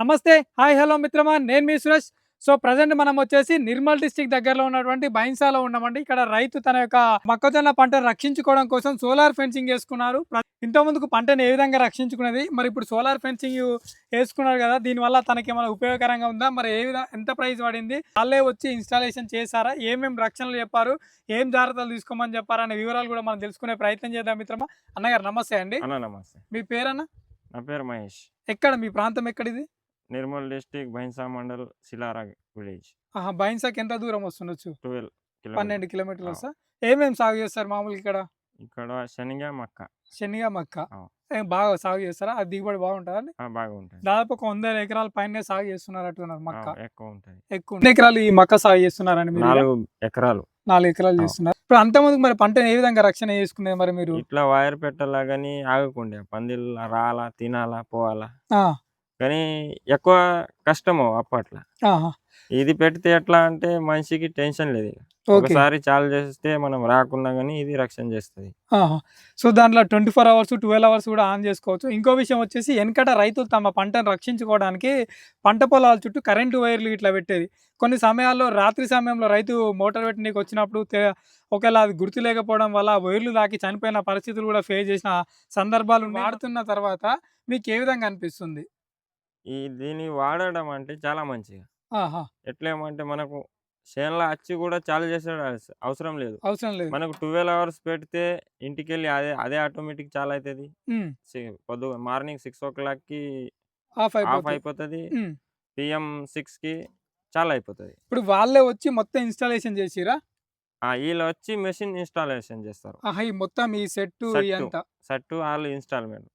నమస్తే hi hello మిత్రమా నేను మీ సురేష్. సో ప్రజెంట్ మనం వచ్చేసి నిర్మల్ డిస్టిక్ దగ్గరలో ఉన్నటువంటి బైన్సాలో ఉన్నామండి. ఇక్కడ రైతు తన యొక్క మొక్కజొన్న పంటను రక్షించుకోవడం కోసం సోలార్ ఫెన్సింగ్ వేసుకున్నారు. ప్ర- ఇంత ముందుకు పంటను ఏ విధంగా రక్షించుకునేది? మరి ఇప్పుడు సోలార్ ఫెన్సింగ్ వేసుకున్నారు కదా దీనివల్ల తనకి ఏమైనా ఉపయోగకరంగా ఉందా? మరి ఏ విధంగా ఎంత ప్రైస్ పడింది? వాళ్ళే వచ్చి ఇన్స్టాలేషన్ చేశారా? ఏమేమి రక్షణలు చెప్పారు? ఏం జాగ్రత్తలు తీసుకోమని చెప్పారు? అనే వివరాలు కూడా మనం తెలుసుకునే ప్రయత్నం చేద్దాం మిత్రమా. అన్నగారు నమస్తే అండి. నమస్తే. మీ పేరన్న? నా పేరు మహేష్. ఎక్కడ? మీ ప్రాంతం ఎక్కడిది? Nirmal district Bhainsa mandal Shilara village. ఆహా బైన్సాకి ఎంత దూరం వస్తుండొచ్చు? ట్వెల్వ్ పన్నెండు కిలోమీటర్లు. వస్తా ఏమేమి సాగు చేస్తారు మామూలుగా ఇక్కడ? ఇక్కడ శనగ మక్క. శనగ మక్క? బాగా సాగు చేస్తారా? అది దిగుబడి బాగుంటుందా అండి? ఆ, బాగా ఉంటుంది దాదాపు ఒక వంద ఎకరాల పైన సాగు చేస్తున్నారు అట్టున్నారు ఆ, మక్క ఎక్కువ ఉంటుంది. ఎక్కువ ఎకరాలు ఈ మక్క సాగు చేస్తున్నారండి నాలుగు ఎకరాలు. నాలుగు ఎకరాలు. చేస్తున్నారు. ఇప్పుడు అంతమందికి మరి పంటను ఏ విధంగా రక్షణ చేసుకునేది మరి మీరు? ఇట్లా వైర్ పెట్టాలా కానీ ఆగకుండే. పందిల్ రాలా తినాలా పోవాలా. కానీ ఎక్కువ కష్టము అప్పట్లో. ఇది పెడితే ఎట్లా అంటే మనిషికి టెన్షన్ లేదు ఒకసారి చాలు చేస్తే మనం రాకున్నా కానీ ఇది రక్షణ చేస్తుంది. సో దాంట్లో twenty four hours twelve hours కూడా ఆన్ చేసుకోవచ్చు. ఇంకో విషయం వచ్చేసి వెనకట రైతులు తమ పంటను రక్షించుకోవడానికి పంట పొలాల చుట్టూ కరెంటు వైర్లు ఇట్లా పెట్టేది. కొన్ని సమయాల్లో రాత్రి సమయంలో రైతు మోటార్ పెట్టడానికి వచ్చినప్పుడు ఒకవేళ అది గుర్తు లేకపోవడం వల్ల వైర్లు దాకి చనిపోయిన పరిస్థితులు కూడా ఫేస్ చేసిన సందర్భాలు. వాడుతున్న తర్వాత మీకు ఏ విధంగా అనిపిస్తుంది? ఈ దీన్ని వాడడం అంటే చాలా మంచిగా. ఎట్లేమంటే మనకు చేనులో వచ్చి కూడా చాలు చేసే అవసరం లేదు. అవసరం లేదు. మనకు ట్వెల్వ్ అవర్స్ పెడితే ఇంటికి వెళ్ళి అదే అదే ఆటోమేటిక్ చాలా అవుతుంది పొద్దు మార్నింగ్ సిక్స్ ఓ క్లాక్కి ఆఫ్ ఆఫ్ అయిపోతుంది. పిఎం సిక్స్కి చాలా అయిపోతుంది. ఇప్పుడు వాళ్ళే వచ్చి మొత్తం ఇన్స్టాలేషన్ చేసిరా? ఆ! వీళ్ళు వచ్చి మెషిన్ ఇన్స్టాలేషన్ చేస్తారు. మొత్తం ఈ సెట్ సెట్ వాళ్ళు ఇన్స్టాల్మెంట్.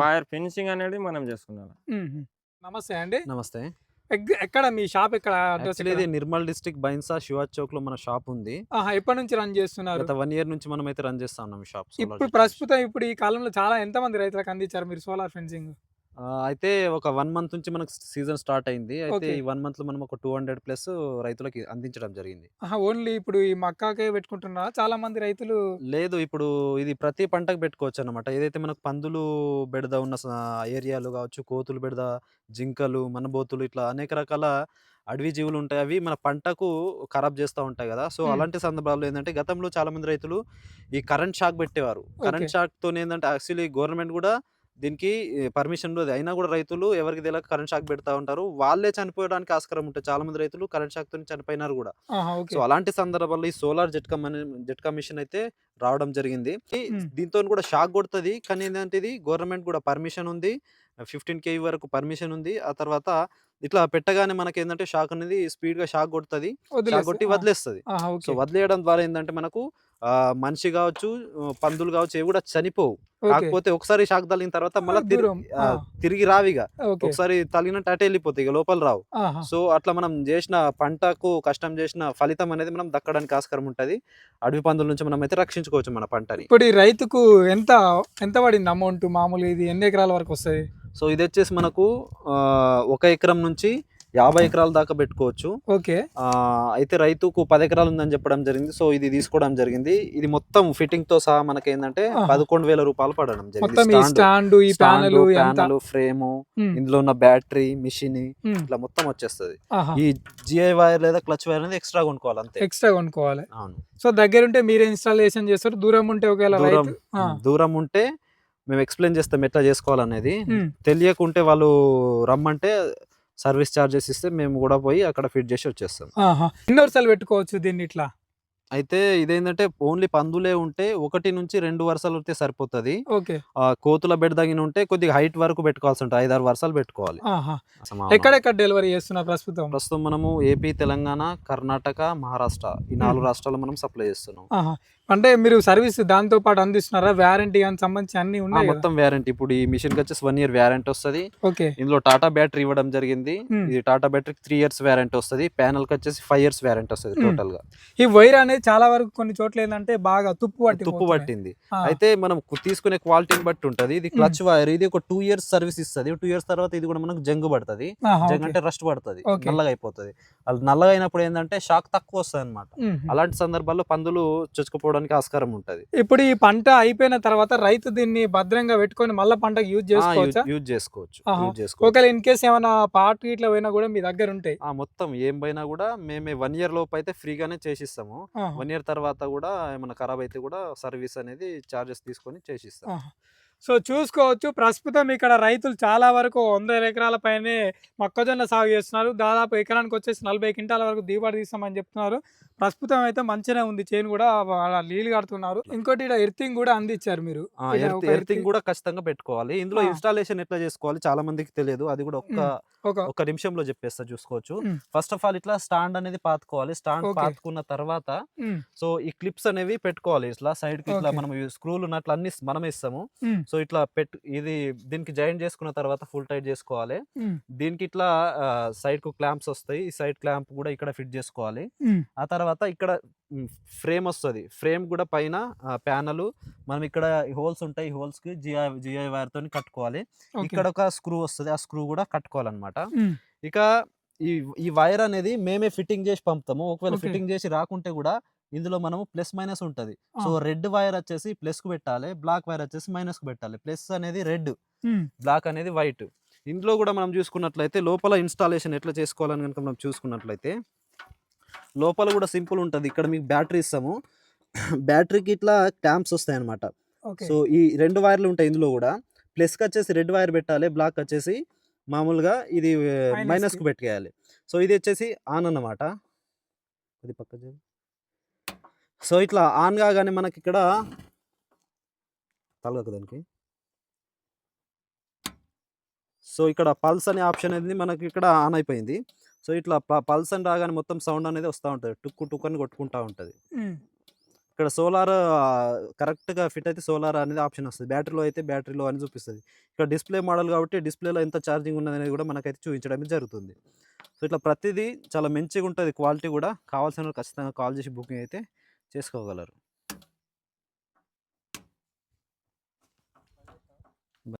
వైర్ ఫినిషింగ్ అనేది మనం చేసుకున్నాం. నమస్తే అండి. నమస్తే. ఎక్కడ మీ షాప్ ఎక్కడ అడ్రస్ ఇది నిర్మల్ డిస్ట్రిక్ట్ బైన్సా శివాజ్ చౌక్లో మన షాప్ ఉంది. ఎప్పటి నుంచి రన్ చేస్తున్నారు? గత వన్ ఇయర్ నుంచి మనం అయితే రన్ చేస్తా ఉన్నాం షాప్ ఇప్పుడు. ప్రస్తుతం ఇప్పుడు ఈ కాలంలో చాలా ఎంత మంది రైతులకు అందించారు మీరు సోలార్ ఫెన్సింగ్? ఆ, అయితే ఒక వన్ మంత్ నుంచి మనకు సీజన్ స్టార్ట్ అయింది. అయితే. ఈ వన్ మంత్లో మనం ఒక టూ హండ్రెడ్ ప్లస్ రైతులకి అందించడం జరిగింది. ఓన్లీ ఇప్పుడు ఈ మక్కాకే పెట్టుకుంటున్నారా? చాలా మంది రైతులు? లేదు ఇప్పుడు ఇది ప్రతి పంటకు పెట్టుకోవచ్చు అనమాట ఏదైతే మనకు పందులు బెడద ఉన్న స- ఏరియాలు కావచ్చు కోతులు బెడద జింకలు మనబోతులు ఇట్లా అనేక రకాల అడవి జీవులు ఉంటాయి. అవి మన పంటకు ఖరాబ్ చేస్తూ ఉంటాయి కదా! సో. అలాంటి సందర్భాల్లో ఏంటంటే గతంలో చాలా మంది రైతులు ఈ కరెంట్ షాక్ పెట్టేవారు. కరెంట్. షాక్తో ఏంటంటే యాక్చువల్లీ గవర్నమెంట్ కూడా దీనికి పర్మిషన్ లేదు అయినా కూడా రైతులు ఎవరికి తెలియక కరెంట్ షాక్ పెడతా ఉంటారు. వాళ్ళే చనిపోయడానికి ఆస్కారం ఉంటుంది చాలా మంది రైతులు కరెంట్ షాక్తో చనిపోయినారు కూడా. సో అలాంటి సందర్భాల్లో ఈ సోలార్ జెట్ జెట్ కమిషన్ అయితే రావడం జరిగింది. దీంతో కూడా షాక్ కొడుతుంది. కానీ ఏంటంటే ఇది గవర్నమెంట్ కూడా పర్మిషన్ ఉంది. ఫిఫ్టీన్ కేవీ వరకు పర్మిషన్ ఉంది. ఆ తర్వాత ఇట్లా పెట్టగానే మనకి ఏంటంటే షాక్ అనేది స్పీడ్గా షాక్ కొడుతుంది. షాక్ కొట్టి వదిలేసి- వదిలేస్తుంది. సో వదిలేయడం ద్వారా ఏంటంటే మనకు మనిషి కావచ్చు పందులు కావచ్చు ఇవి కూడా చనిపోవు. కాకపోతే ఒకసారి షాక్ తగిలిన తర్వాత మళ్ళీ. తిరిగి రావిగా ఒకసారి తగిలినట్టు అటే వెళ్ళిపోతాయి ఇక లోపల రావు. సో అట్లా మనం చేసిన పంటకు కష్టం చేసిన ఫలితం అనేది మనం దక్కడానికి ఆస్కారం ఉంటుంది. అడవి పందుల నుంచి మనం అయితే రక్షించుకోవచ్చు మన పంటని. ఇప్పుడు ఈ రైతుకు ఎంత ఎంత పడింది అమౌంట్ మామూలు ఇది ఎన్ని ఎకరాల వరకు వస్తుంది? సో ఇది వచ్చేసి మనకు ఆ, ఒక ఎకరం నుంచి యాభై ఎకరాల దాకా పెట్టుకోవచ్చు. ఓకే. అయితే రైతుకు పది ఎకరాలు ఉందని చెప్పడం జరిగింది. సో ఇది తీసుకోవడం జరిగింది. ఇది మొత్తం ఫిట్టింగ్తో సహా మనకి ఏంటంటే. పదకొండు వేల రూపాయలు పడడం జరిగింది. స్టాండ్. ప్యానల్ ఫ్రేము ఇందులో ఉన్న బ్యాటరీ మిషన్ ఇట్లా మొత్తం వచ్చేస్తుంది. ఈ జిఐ వైర్ లేదా క్లచ్ వైర్ అనేది ఎక్స్ట్రా కొనుక్కోవాలి అంతే. ఎక్స్ట్రా కొనుక్కోవాలి. అవును. సో దగ్గర ఉంటే మీరే ఇన్స్టాలేషన్ చేస్తారు. దూరం ఉంటే ఒకవేళ దూరం ఉంటే మేము ఎక్స్ప్లెయిన్ చేస్తాం ఎట్లా చేసుకోవాలనేది. తెలియకుంటే వాళ్ళు రమ్మంటే సర్వీస్ చార్జెస్ ఇస్తే మేము కూడా పోయి అక్కడ ఫిట్ చేసి వచ్చేస్తాం. ఎన్ని వరుసలు పెట్టుకోవచ్చు దీన్ని ఇట్లా? అయితే ఇదేంటంటే ఓన్లీ పందులే ఉంటే ఒకటి నుంచి రెండు వరుసలు ఉంటే సరిపోతుంది. ఓకే. ఆ, కోతుల బెడ్ తగిన ఉంటే కొద్దిగా హైట్ వరకు పెట్టుకోవాల్సి ఉంటుంది. ఐదారు వరుసలు పెట్టుకోవాలి. ఎక్కడెక్కడ డెలివరీ చేస్తున్నారు ప్రస్తుతం? ప్రస్తుతం మనము ఏపీ తెలంగాణ కర్ణాటక మహారాష్ట్ర ఈ నాలుగు రాష్ట్రాలు మనం సప్లై చేస్తున్నాం. అంటే మీరు సర్వీస్ దాంతో పాటు అందిస్తున్నారా? వారంటీ అని సంబంధించి అన్ని ఉన్నాయి? మొత్తం వ్యారంటీ ఇప్పుడు ఈ మిషన్కి వచ్చేసి వన్ ఇయర్ వ్యారంటీ వస్తుంది. ఓకే. ఇందులో టాటా బ్యాటరీ ఇవ్వడం జరిగింది. ఇది Tata battery three years warranty వస్తుంది. ప్యానల్కి వచ్చేసి ఫైవ్ ఇయర్స్ వ్యారంటీ వస్తుంది. టోటల్గా ఈ వైర్ అనేది చాలా వరకు కొన్ని చోట్ల ఏంటంటే బాగా తుప్పు పట్టి తుప్పు. పట్టింది. అయితే మనం తీసుకునే క్వాలిటీని బట్టి ఉంటది. ఇది క్లచ్ వైర్ ఇది ఒక టూ ఇయర్స్ సర్వీస్ ఇస్తుంది. టూ ఇయర్స్ తర్వాత ఇది కూడా మనకు జంగు పడుతుంది. జంగ్. అంటే రస్ట్ పడుతుంది. నల్లగా అయిపోతుంది. అది నల్లగా అయినప్పుడు ఏంటంటే షాక్ తక్కువ వస్తుంది అనమాట. అలాంటి సందర్భాల్లో పందులు చొచ్చుకుపోవడం రావడానికి ఆస్కారం ఉంటది ఇప్పుడు ఈ పంట అయిపోయిన తర్వాత రైతు దీన్ని భద్రంగా పెట్టుకొని మళ్ళీ పంటకు యూజ్ చేసుకోవచ్చా యూజ్ చేసుకోవచ్చు ఆహా. యూజ్ చేసుకోవచ్చు ఒకవేళ ఇన్ కేస్ ఏమైనా పార్ట్ ఇట్లా పోయినా కూడా మీ దగ్గర ఉంటాయి ఆ మొత్తం ఏం పోయినా కూడా మేమే వన్ ఇయర్ లోపు అయితే ఫ్రీగానే చేసిస్తాము. వన్ ఇయర్ తర్వాత కూడా ఏమైనా ఖరాబ్ అయితే కూడా సర్వీస్ అనేది చార్జెస్ తీసుకొని చేసిస్తాం. సో చూసుకోవచ్చు. ప్రస్తుతం ఇక్కడ రైతులు చాలా వరకు వంద ఎకరాల పైనే మొక్కజొన్న సాగు చేస్తున్నారు. దాదాపు ఎకరానికి వచ్చేసి నలభై క్వింటాల వరకు దిగుబడి తీస్తామని చెప్తున్నారు. ప్రస్తుతం అయితే మంచిగానే ఉంది. చేను కూడా నీళ్ళు కడుతున్నారు. ఇంకోటి ఇక్కడ ఎర్తింగ్ కూడా అందించారు మీరు. ఎర్తింగ్ కూడా ఖచ్చితంగా పెట్టుకోవాలి. ఇందులో. ఇన్స్టాలేషన్ ఎట్లా చేసుకోవాలి చాలా మందికి తెలియదు. అది కూడా ఒక్క ఒక నిమిషంలో చెప్పేస్తా చూసుకోవచ్చు. ఫస్ట్ ఆఫ్ ఆల్ ఇట్లా స్టాండ్ అనేది పాతుకోవాలి. స్టాండ్. పాతుకున్న తర్వాత సో ఈ క్లిప్స్ అనేవి పెట్టుకోవాలి. ఇట్లా సైడ్కి ఇట్లా. మనం స్క్రూలు ఉన్నట్లు అన్ని మనం ఇస్తాము సో ఇట్లా పెట్టు ఇది దీనికి జాయిన్ చేసుకున్న తర్వాత ఫుల్ టైట్ చేసుకోవాలి. దీనికి ఇట్లా సైడ్కు క్లాంప్స్ వస్తాయి. ఈ సైడ్ క్లాంప్ కూడా ఇక్కడ ఫిట్ చేసుకోవాలి. ఆ తర్వాత ఇక్కడ ఫ్రేమ్ వస్తుంది. ఫ్రేమ్ కూడా పైన ప్యానల్. మనం ఇక్కడ హోల్స్ ఉంటాయి. హోల్స్కి జిఐ జిఐ వైర్ తోని కట్టుకోవాలి. ఇక్కడ ఒక స్క్రూ వస్తుంది. ఆ స్క్రూ కూడా కట్టుకోవాలన్నమాట. ఇక ఈ ఈ వైర్ అనేది మేమే ఫిట్టింగ్ చేసి పంపుతాము. ఒకవేళ. ఫిట్టింగ్ చేసి రాకుంటే కూడా ఇందులో మనము ప్లస్ మైనస్ ఉంటది. సో రెడ్ వైర్ వచ్చేసి ప్లస్కు పెట్టాలి బ్లాక్ వైర్ వచ్చేసి మైనస్కు పెట్టాలి. ప్లస్ అనేది రెడ్ బ్లాక్ అనేది వైట్. ఇందులో కూడా మనం చూసుకున్నట్లయితే లోపల ఇన్స్టాలేషన్ ఎట్లా చేసుకోవాలని కనుక మనం చూసుకున్నట్లయితే లోపల కూడా సింపుల్ ఉంటుంది. ఇక్కడ మీకు బ్యాటరీ ఇస్తాము. బ్యాటరీకి ఇట్లా ట్యాంప్స్ వస్తాయి అనమాట. సో ఈ రెండు వైర్లు ఉంటాయి ఇందులో కూడా. ప్లస్కి వచ్చేసి రెడ్ వైర్ పెట్టాలి బ్లాక్ వచ్చేసి మామూలుగా ఇది మైనస్కి. కి. పెట్టేయాలి. సో ఇది వచ్చేసి ఆన్ అన్నమాట. ఇది పక్క. సో ఇట్లా ఆన్ కాగానే మనకి ఇక్కడ తలగక దానికి. సో ఇక్కడ పల్స్ అనే ఆప్షన్ అనేది మనకి ఇక్కడ ఆన్ అయిపోయింది. సో ఇట్లా పల్స్ అని రాగానే మొత్తం సౌండ్ అనేది వస్తూ ఉంటుంది. టుక్కు టుక్కు అని కొట్టుకుంటా ఉంటుంది. ఇక్కడ సోలార్ కరెక్ట్గా ఫిట్ అయితే సోలార్ అనేది ఆప్షన్ వస్తుంది. బ్యాటరీలో అయితే బ్యాటరీలో అని చూపిస్తుంది. ఇక్కడ డిస్ప్లే మోడల్ కాబట్టి డిస్ప్లేలో ఎంత ఛార్జింగ్ ఉన్నది అనేది కూడా మనకైతే చూపించడం జరుగుతుంది. సో ఇట్లా ప్రతిదీ చాలా మంచిగా ఉంటుంది క్వాలిటీ కూడా. కావాల్సిన ఖచ్చితంగా కాల్ చేసి బుకింగ్ అయితే చేసుకోగలరు.